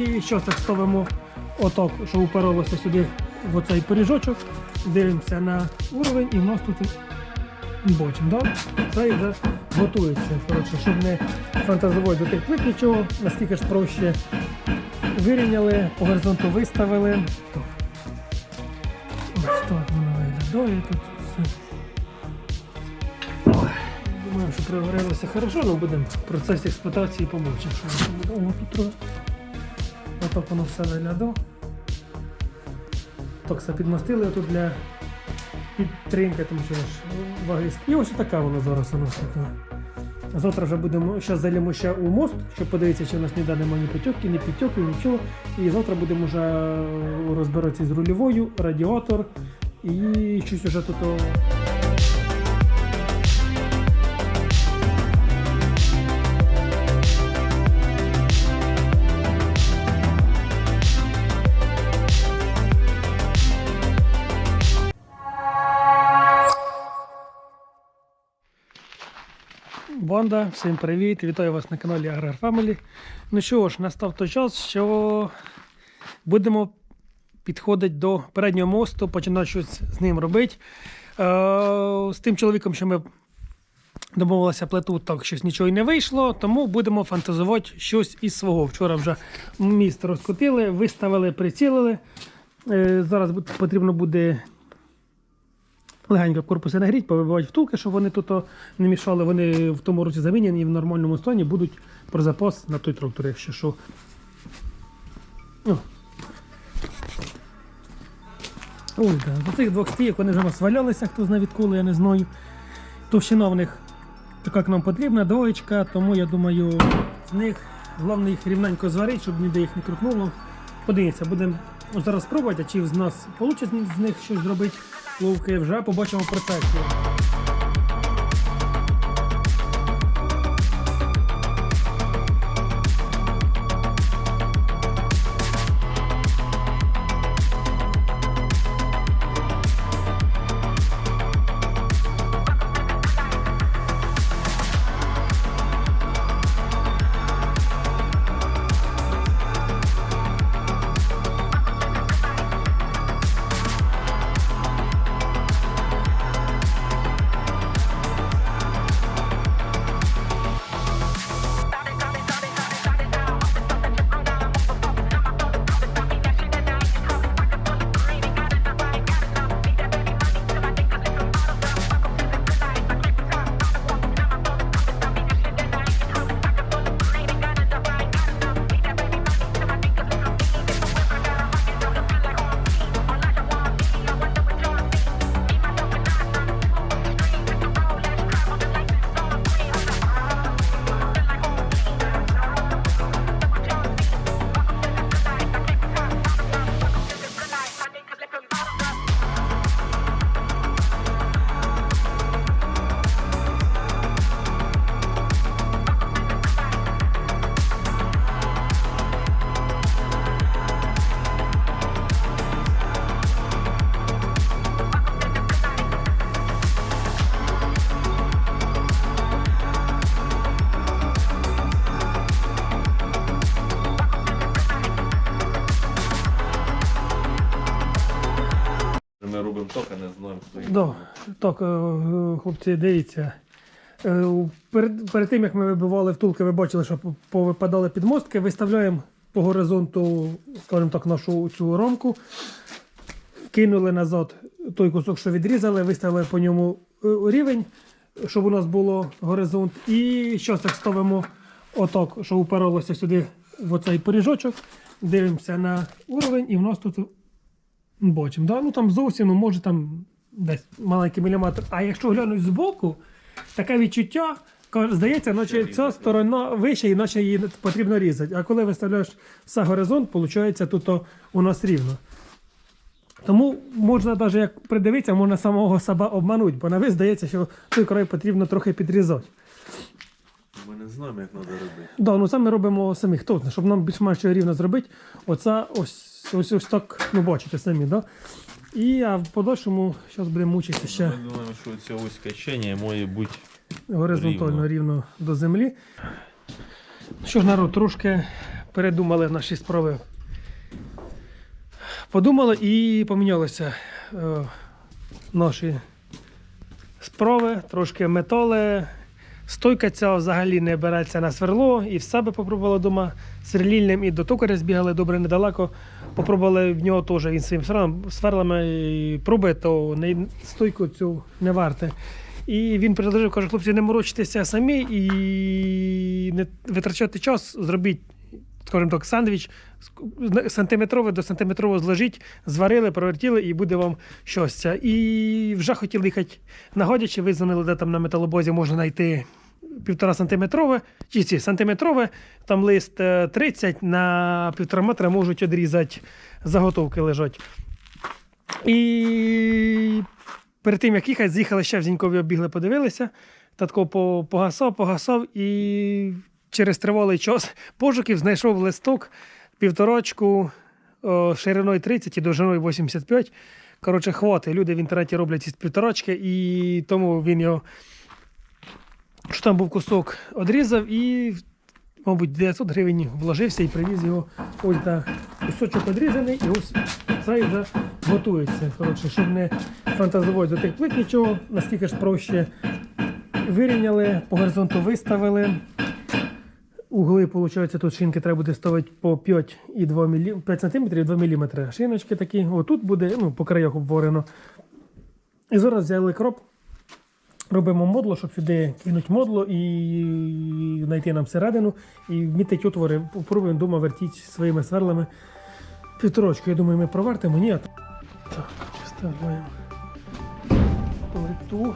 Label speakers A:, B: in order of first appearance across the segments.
A: І зараз так ставимо отак, що упиралося сюди в оцей поріжочок, дивимося на уровень і в нас тут бачимо, да? це вже готується. Коротше, щоб не фантазувати до тих плит нічого, наскільки ж проще вирівняли, по горизонту виставили. Ось так воно виглядає тут. Все. Думаю, що прогорелося хорошо, але будемо в процесі експлуатації побачимо, що буде. Отак воно все виглядало. Так все підмастили тут для підтримки, тому що ж ваги. І ось така воно зараз у нас така. Завтра вже будемо, зараз зайдемо ще у мост, щоб подивитися, чи у нас ніде немає ні потьоки, ні підтьоки, нічого. І завтра будемо вже розбиратися з рульовою, радіатор і щось уже тут. Банда, всім привіт! Вітаю вас на каналі Аграр Family. Ну що ж, настав той час, що будемо підходити до переднього мосту, починати щось з ним робити. Е, з тим чоловіком, що ми домовилися плиту, так щось нічого і не вийшло, тому будемо фантазувати щось із свого. Вчора вже міст розкотили, виставили, прицілили. Е, зараз потрібно буде легенько корпуси нагріть, повибивати втулки, щоб вони тут не мішали. Вони в тому році замінені і в нормальному стані будуть про запас на той трактор, якщо що. О. Ось, да. З цих двох стійок вони вже у нас валялися, хто знає відколи, я не знаю. Товщина в них така, як нам потрібна, двоєчка, тому я думаю, з них головне їх рівненько зварити, щоб ніде їх не крутнуло. Подивіться, будемо зараз спробувати, а чи з нас вийде з них щось зробити. Ловки вже побачимо в процесі.
B: Ми робимо ток, а не знаємо, хто їх
A: Да. Так, е, хлопці, дивіться. Е, Перед, перед тим, як ми вибивали втулки, ви бачили, що по- повипадали підмостки, виставляємо по горизонту, скажімо так, нашу цю рамку. Кинули назад той кусок, що відрізали, виставили по ньому е, рівень, щоб у нас було горизонт. І зараз так ставимо отак, що упиралося сюди в оцей поріжочок. Дивимося на уровень, і в нас тут бачимо. Да? Ну там зовсім, ну, може там десь маленький міліметр. А якщо глянуть збоку, таке відчуття, здається, наче ця сторона вища, і наче її потрібно різати. А коли виставляєш все горизонт, виходить, тут у нас рівно. Тому можна навіть як придивитися, можна самого себе обманути, бо на вид здається, що той край потрібно трохи підрізати.
B: Ми не знаємо, як треба робити.
A: Да, ну це ми робимо самі. Хто знає, щоб нам більш-менш рівно зробити. Оце ось, ось, ось так, ну бачите самі, да? І а в подальшому зараз будемо мучитися ще
B: Ми думаємо, що це ось качання має бути.
A: горизонтально
B: Рівно.
A: рівно до землі. Що ж, народ, трошки передумали наші справи. Подумали і помінялися е, наші справи, трошки метали. Стойка ця взагалі не береться на сверло, і в себе попробували вдома сверлільним, і до токаря збігали добре недалеко. Попробували в нього теж він своїм сверлами пробує, то стойку цю не варте. І він предложив, каже, хлопці, не морочитеся самі і не витрачати час, зробіть, скажімо так, сандвіч сантиметрове до сантиметрового зложіть, зварили, провертіли і буде вам щось. І вже хотіли їхати нагодячи, визнали, де там на металобозі можна знайти півтора сантиметрове, чи ці сантиметрове, там лист е, 30 на півтора метра можуть відрізати, заготовки лежать. І перед тим, як їхати, з'їхали ще в Зінькові обігли, подивилися. Татко погасав, погасав і через тривалий час пошуків знайшов листок півторочку о, шириною 30 і довжиною 85. Коротше, хвати. Люди в інтернеті роблять із півторочки, і тому він його, що там був кусок, одрізав і, мабуть, 900 гривень вложився і привіз його. Ось да, кусочок одрізаний, і ось цей вже готується. Коротше, щоб не фантазувати до тих плит нічого, наскільки ж проще вирівняли, по горизонту виставили. Угли, виходить, тут шинки треба буде ставити по 5 і 2 мілі... 5 см і 2 мм. Шиночки такі. Отут буде ну, по краях обворено. І зараз взяли кроп. Робимо модло, щоб сюди кинути модло і знайти нам середину і вмітить отвори. Попробуємо вдома вертіти своїми сверлами. Півторочку, я думаю, ми провертимо. Ні. Так, вставляємо плиту.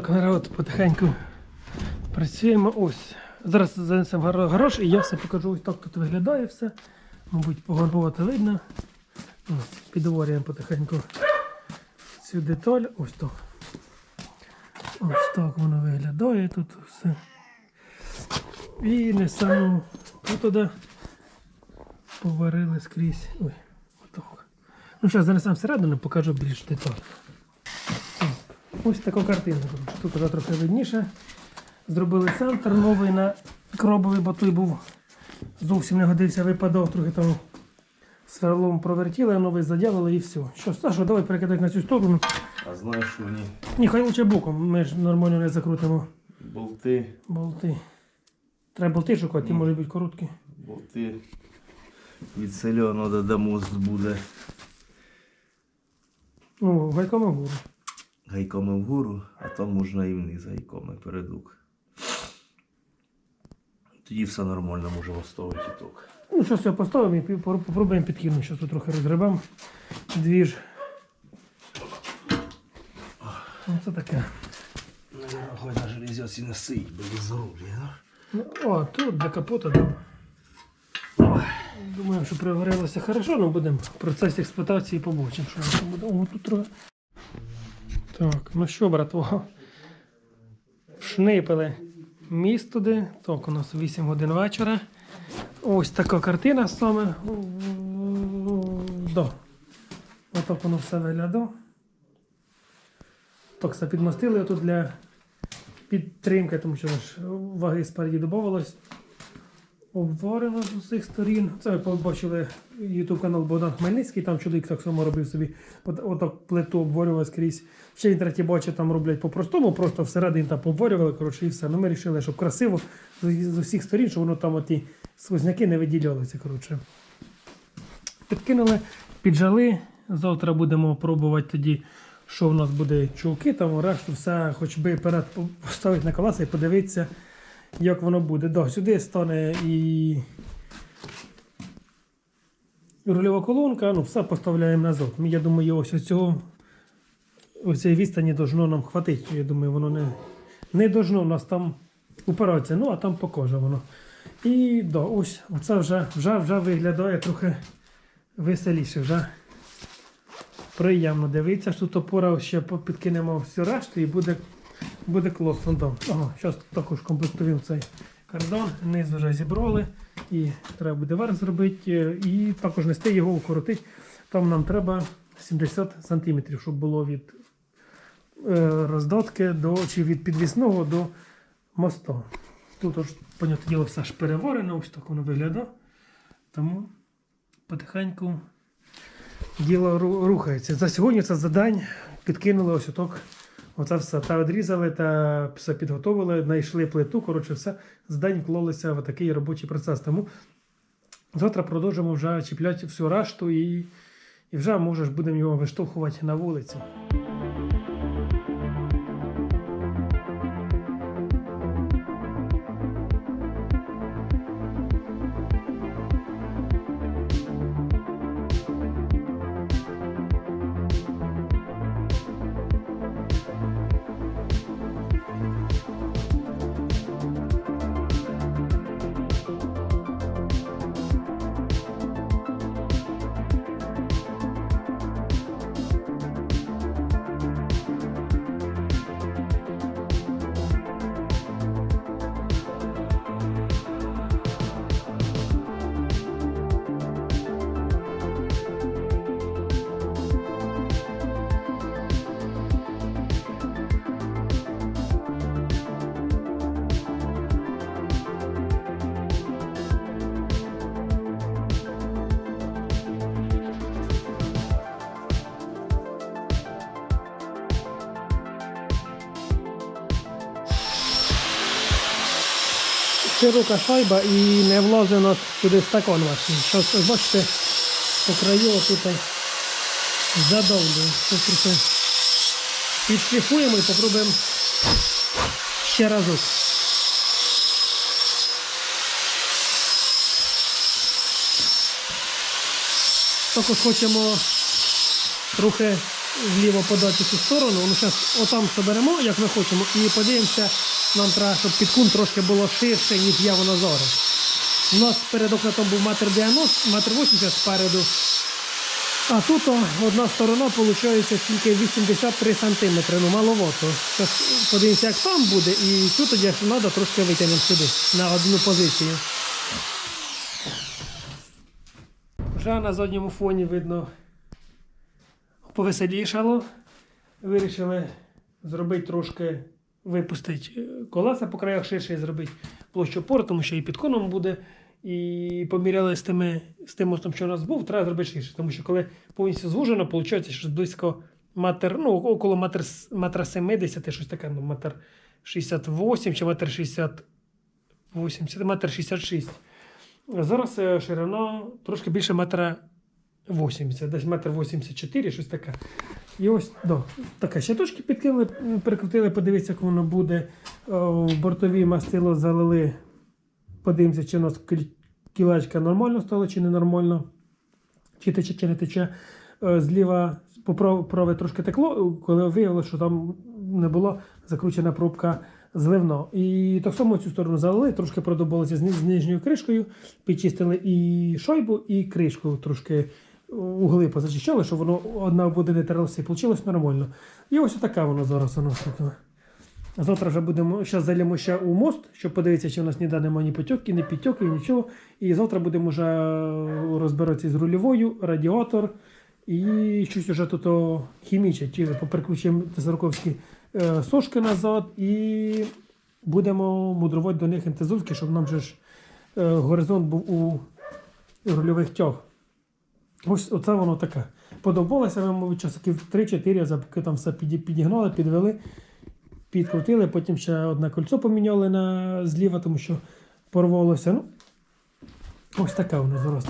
A: Так, народ, потихеньку працюємо. Ось. Зараз занесемо гар- гараж і я все покажу. Ось так тут виглядає все. Мабуть, погорбувати видно. Ось, підговорюємо потихеньку цю деталь. Ось так. Ось так воно виглядає тут все. І несемо туди поварили скрізь. Ой, отак. Ну, зараз занесемо всередину, покажу більш детально. Ось така картина. Тут вже трохи видніше. Зробили центр новий на кробовий, бо той був зовсім не годився, випадав, трохи там сверлом провертіли, новий заділили і все. Що, Саша, давай перекидай на цю сторону.
B: А знаєш, що вони
A: Ні, хай лучше боком, ми ж нормально не закрутимо
B: болти,
A: болти. Треба болти шукати, ті можуть бути короткі.
B: болти від сельону до мост буде.
A: Ну, гайками вгору.
B: Гайками вгору, а там можна і вниз гайками передук. Тоді все нормально може оставити ток.
A: Ну, зараз я поставимо і попробуємо підкинути. Зараз тут трохи розгребемо. Двіж. Оце таке.
B: Хай на железяці не сить, бо без зроблі,
A: Ну, О, тут для капота, да. Думаю, що приварилося хорошо, але будемо в процесі експлуатації побачимо, що воно там буде. О, тут трохи. Так, ну що, братва? Шнипили міст туди. Так, у нас 8 годин вечора. Ось така картина саме. Да. Отак воно все виглядало. Так, все підмостили тут для підтримки, тому що ваги спереді додавалось. Обварено з усіх сторін. Це ви побачили YouTube канал Богдан Хмельницький, там чоловік так само робив собі отак плиту обварював скрізь. Ще в інтернеті бачу, там роблять по-простому, просто всередині там обварювали, коротше, і все. Ну ми вирішили, щоб красиво з, усіх сторін, щоб воно там оті сквозняки не виділялися. Коротше. Підкинули, піджали. Завтра будемо пробувати тоді, що в нас буде чулки, там решту все хоч би перед поставити на колеса і подивитися, як воно буде. Да, сюди стане і рульова колонка, ну все поставляємо назад. Я думаю, ось цього ось відстані должно нам хватити. Я думаю, воно не, не должно у нас там упиратися, ну а там покаже воно. І да, ось це вже, вже, вже виглядає трохи веселіше. Вже приємно дивитися, що тут опора ще підкинемо всю решту і буде, буде класно. Да. Ага, зараз також комплектуємо цей кордон, низ вже зібрали і треба буде верх зробити, е, і також нести його укоротити. Там нам треба 70 см, щоб було від е, роздатки до, чи від підвісного до мосту. Тут, ось, понятне діло, все ж переварено, ось так воно виглядає. Тому потихеньку діло рухається. За сьогодні це за підкинули ось оток. Оце все. Та відрізали, та все підготовили, знайшли плиту. Коротше, все з день вклалися в такий робочий процес. Тому завтра продовжимо вже чіпляти всю решту і, і вже можеш будемо його виштовхувати на вулицю. Широка шайба і не влазить у нас туди стакан ваш. Зараз бачите, по краю тут трохи підшліфуємо і попробуємо ще разок. Також хочемо трохи вліво подати цю сторону. Ну, зараз отам соберемо, як ми хочемо, і подивимося, нам треба, щоб підкун трошки було ширше, ніж є воно зараз. У нас перед окнатом був метр 90, метр 80 спереду. А тут одна сторона виходить тільки 83 см, ну маловато. Подивимося, як там буде, і тут тоді, якщо треба, трошки витягнемо сюди на одну позицію. Вже на задньому фоні видно повеселішало. Вирішили зробити трошки, випустити е, колеса по краях ширше і зробити площу опору, тому що і під коном буде. І поміряли з, тими, з тим мостом, що у нас був, треба зробити ширше. Тому що коли повністю звужено, виходить, що близько метр, ну, около метр, метра 70, щось таке, ну, метр 68 чи метр 68, це метр 66. Зараз е, ширина трошки більше метра 80, десь метр 84, щось таке. І ось да, таке щиточки підкинули, м, перекрутили, подивитися, як воно буде. В бортові мастило залили. Подивимося, чи у нас кілечка нормально стало, чи ненормально. Чи тече, чи не тече. Е, Зліва праве трошки текло, коли виявилося, що там не була закручена пробка зливно. І так само цю сторону залили, трошки продобалося з, нижньою кришкою, підчистили і шайбу, і кришку трошки угли позачищали, щоб воно одна в один і вийшло нормально. І ось така воно зараз у нас. Завтра вже будемо, зараз зайдемо ще у мост, щоб подивитися, чи у нас ніде немає ні потьоки, ні підтьоки, нічого. І завтра будемо вже розбиратися з рульовою, радіатор і щось вже тут о, хімічне. Чи попереключимо тесарковські е, сошки назад і будемо мудрувати до них ентезовки, щоб нам же ж е, горизонт був у рульових тяг. Ось оце воно таке. Подобалося ми, мабуть, часиків 3-4, запаки там все піді- підігнали, підвели, підкрутили, потім ще одне кольцо поміняли на зліва, тому що порвалося. Ну, ось таке воно зараз.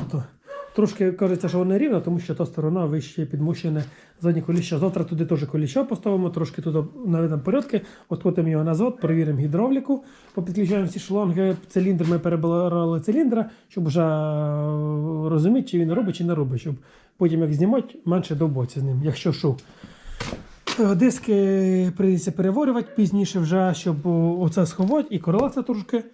A: Трошки кажеться, що воно рівно, тому що та сторона вище підмощене заднє коліща. Завтра туди теж коліща поставимо, трошки тут наведемо порядки, откотимо його назад, перевіримо гідравліку, попідключаємо всі шланги, циліндр ми перебирали циліндра, щоб вже е, розуміти, чи він робить, чи не робить, щоб потім як знімати, менше довботься з ним, якщо що. Е, Диски прийдеться переворювати пізніше, вже, щоб о, оце сховати, і корелація трошки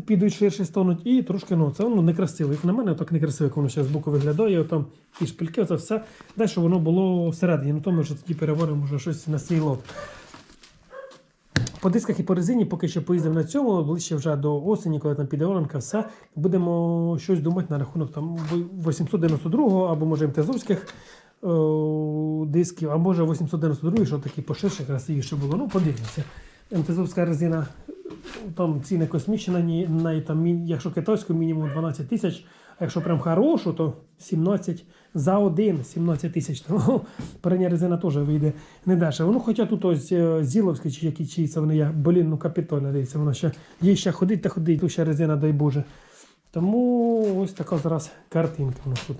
A: підуть ширше стануть, і трошки ну, це ну, некрасиво. Як на мене, так некрасиво, як воно ще збоку виглядає, там і шпильки, це все. Щоб воно було всередині, ну то ми вже тоді переворимо вже щось лот. По дисках і по резині поки що поїздимо на цьому, ближче вже до осені, коли там піде оранка, все. Будемо щось думати на рахунок там 892 або може МТЗовських е, дисків, а може 892, що такі поширше, красивіше було. Ну, подивимося. МТЗовська резина, там ціни космічні на там, якщо китайську, мінімум 12 тисяч, а якщо прям хорошу, то 17 за один 17 тисяч. Тому передня резина теж вийде не дешево. Ну, хоча тут ось е, Зіловські чи які чи це вони є, блін, ну капітально дивіться, вона ще їй ще ходить та ходить, тут ще резина, дай Боже. Тому ось така зараз картинка у нас тут.